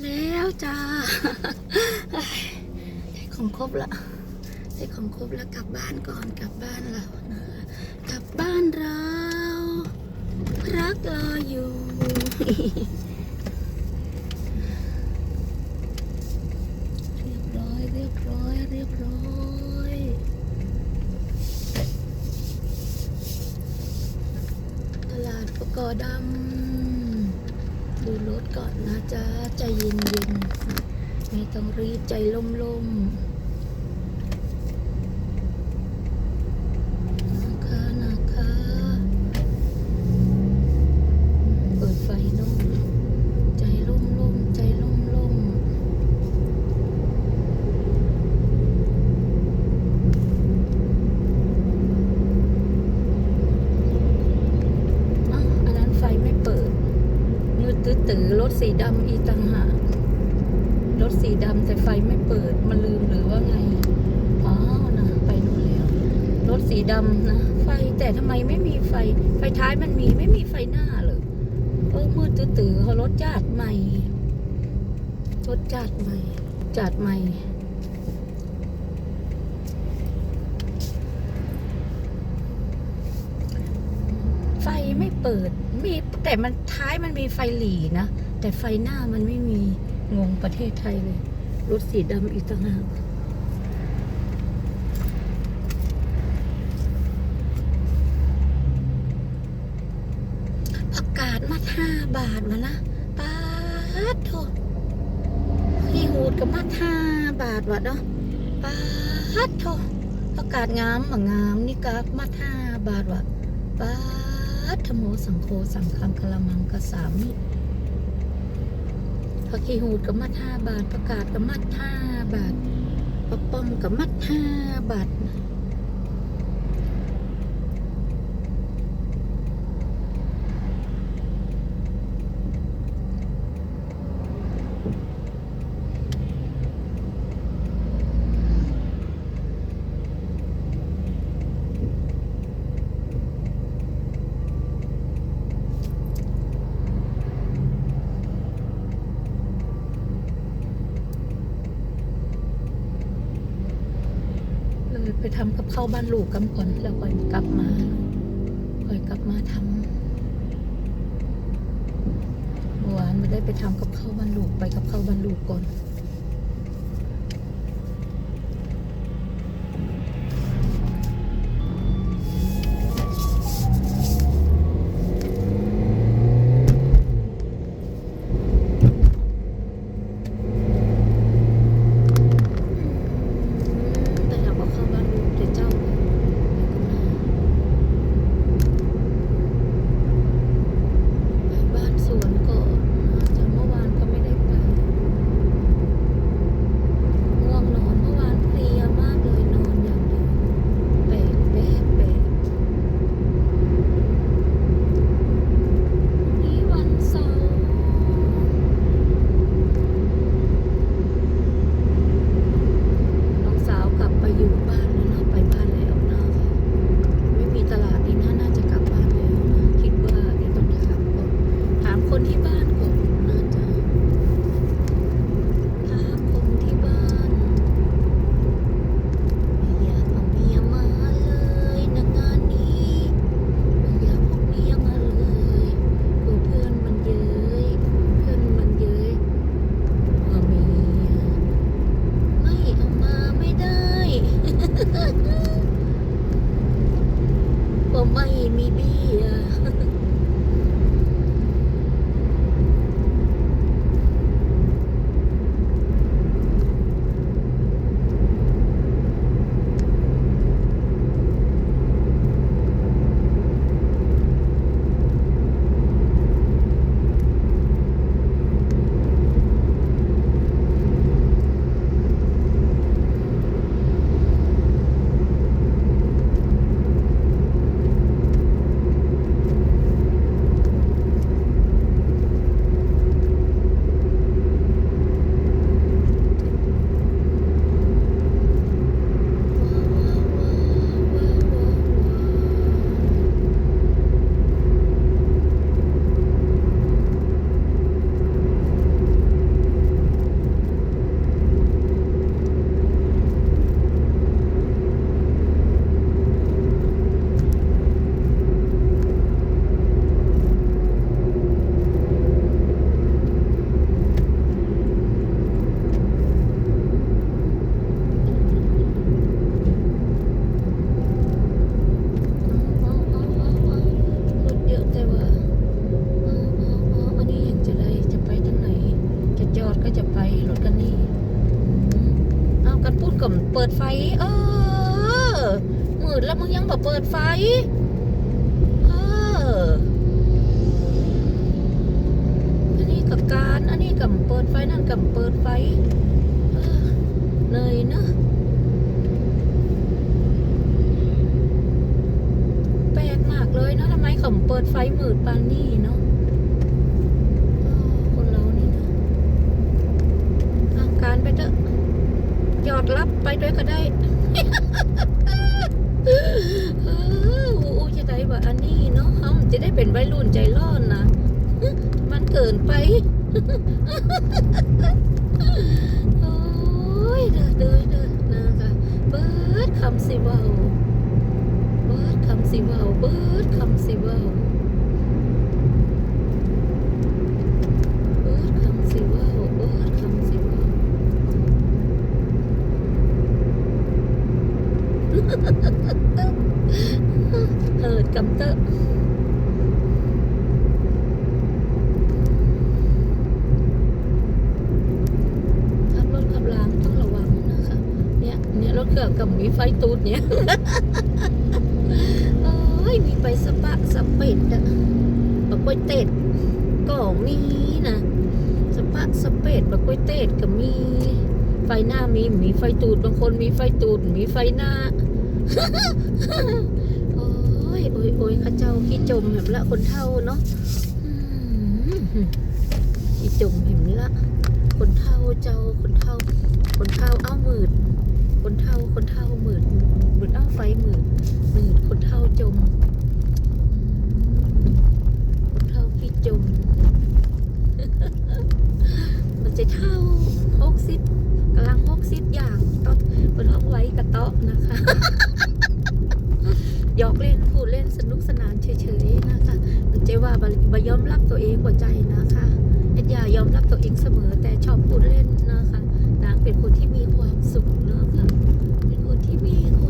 แล้วจ้าได้ของครบละได้ของครบแล้วกลับบ้านก่อนกลับบ้านเรานะกลับบ้านเรา รักรออยู่ เรียบร้อยเรียบร้อยเรียบร้อยตลาดปกอดำ ดก่อนนะจ๊ะ ใจเย็นๆ ไม่ต้องรีบใจล่มๆนะคะนะคะเปิดไฟโน่นใจล่มล่มๆใจล่มล่มๆอ้าวอันนั้นไฟไม่เปิด มืดตื้อตือรถสี ดำอีต่างหากรถสีดำแต่ไฟไม่เปิดมันลืมหรือว่าไงอ๋อนะไปนู่นแล้วรถสีดำนะไฟแต่ทำไมไม่มีไฟ ไฟท้ายมันมีไม่มีไฟหน้าเลยเออมืดตื้อตือเขารถจาดใหม่รถจาดใหม่จาดใหม่ไฟไม่เปิด มีแต่มันท้ายมันมีไฟหลีนะ แต่ไฟหน้ามันไม่มีงงประเทศไทยเลย รถสีดำอีกต่างหากผักกาดมัดห้าบาทวะนะป้าดโถพี่หูดกับมัดห้าบาทวะเนาะป้าดโถผักกาดงามมางามนี่ก็มัดห้าบาทวะปัทธโมสังโฆสังฆังคละมังกะสามิ พระขีหูดกับมัดห้าบาท ประกาศกับมัดห้าบาทประป้อมกับมัดห้าบาท เลย ไปทำกับข้าวบ้านลูกกันก่อนแล้วค่อยกลับมาค่อยกลับมาทำเมื่อวานไม่ได้ไปทำกับข้าวบ้านลูกไปกับข้าวบ้านลูกก่อนามคนที่บ้าน กับเปิดไฟ เออมืดแล้วมึงยังบอกเปิดไฟ เอออันนี้กับการอันนี้กับเปิดไฟนั่นกับเปิดไฟเออเหนื่อยเนอะแปลกมากเลยเนาะทำไมเขาเปิดไฟมืดปานนี่เนาะคนเรานี่นะทางการไปเถอะ หยอดรับไปด้วยก็ได้อออูจะได้ว่าอันนี้เนาะเฮาจะได้เป็นวัยรุ่นใจร้อนนะมันเกินไปโอ้ยเด้อเด้อเด้อนะคะเบิดคำสิเว้าเบิดคำสิเว้าเบิดคำสิเว้าเบิดคำสิเว้าเบิดคำสิเว้า เหิดกำเตอะขับรถขับรางต้องระวังนะคะ เนี่ยเนี่ยรถเครื่อง กับมีไฟตูดเนี่ยโอ้ยมีไปสปะสเปดอะบักกล้วยเต็ดก็มีนะสปะสเปดบักกล้วยเต็ดก็มี ไฟหน้ามีมีไฟตูดบางคนมีไฟตูดมีไฟหน้าโอ้ยโอ้ยโอ้ยข้าเจ้าขี้จมเห็นละคนเท่าเนาะขี้จมเห็นละคนเท่าเจ้าคนเท่าคนเท่าเอ้ามืด คนเท่าคนเท่าหมืดมืดเอ้าไฟหมืดมืดคนเท่าจม คนเท่าขี้จม มันจะเท่าหกสิบกำลังหกสิบอย่างต้อนบนห้องไว้กระเตาะนะคะหยอกเล่นพูดเล่นสนุกสนานเฉยๆนะคะมันจะว่าบบยอมรับตัวเองกว่าใจนะคะเอ็ดย่ายอมรับตัวเองเสมอแต่ชอบพูดเล่นนะ เป็นคนที่มีความสุขนะค่ะ เป็นคนที่มีค